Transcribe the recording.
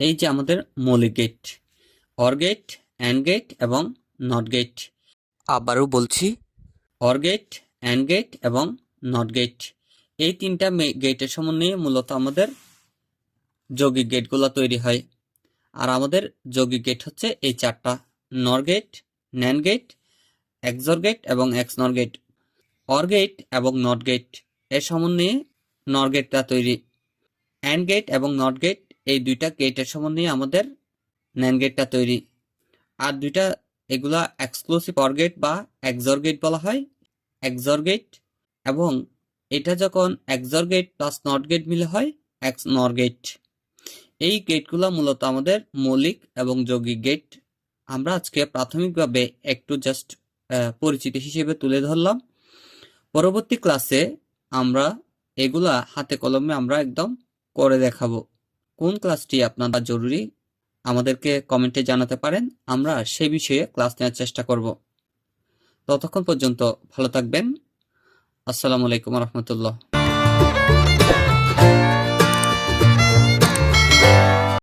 এই যে আমাদের মৌলিক gate or gate and gate এবং নট গেট আবারও বলছি। অর গেট অ্যান্ড গেট এবং নট গেট এই তিনটা গেটের সমন্বয়ে মূলত আমাদের যৌগিক গেটগুলো তৈরি হয়। আর আমাদের যৌগিক গেট হচ্ছে এই চারটা nor gate nand gate xor gate এবং xnor gate or gate এবং নট গেটের সমন্বয়ে নর গেটটা তৈরি। অ্যান্ড গেট এবং নট গেট এই দুইটা গেটের সমন্বয়ে আমাদের ন্যান গেটটা তৈরি। আর দুইটা এগুলা এক্সক্লুসিভ অর গেট বা এক্সর গেট বলা হয়। এক্সর গেট এবং এটা যখন xor gate plus not gate মিলে হয় এক্স নর গেট এই গেটগুলো মূলত আমাদের মৌলিক এবং যৌগিক গেট আমরা আজকে প্রাথমিকভাবে একটু জাস্ট পরিচিতি হিসেবে তুলে ধরলাম। পরবর্তী ক্লাসে আমরা এগুলা হাতে কলমে আমরা একদম করে দেখাবো। কোন ক্লাসটি আপনারা জরুরি আমাদেরকে কমেন্টে জানাতে পারেন, আমরা সে বিষয়ে ক্লাস নেওয়ার চেষ্টা করব। ততক্ষণ পর্যন্ত ভালো থাকবেন। আসসালামু আলাইকুম রহমতুল্লাহ।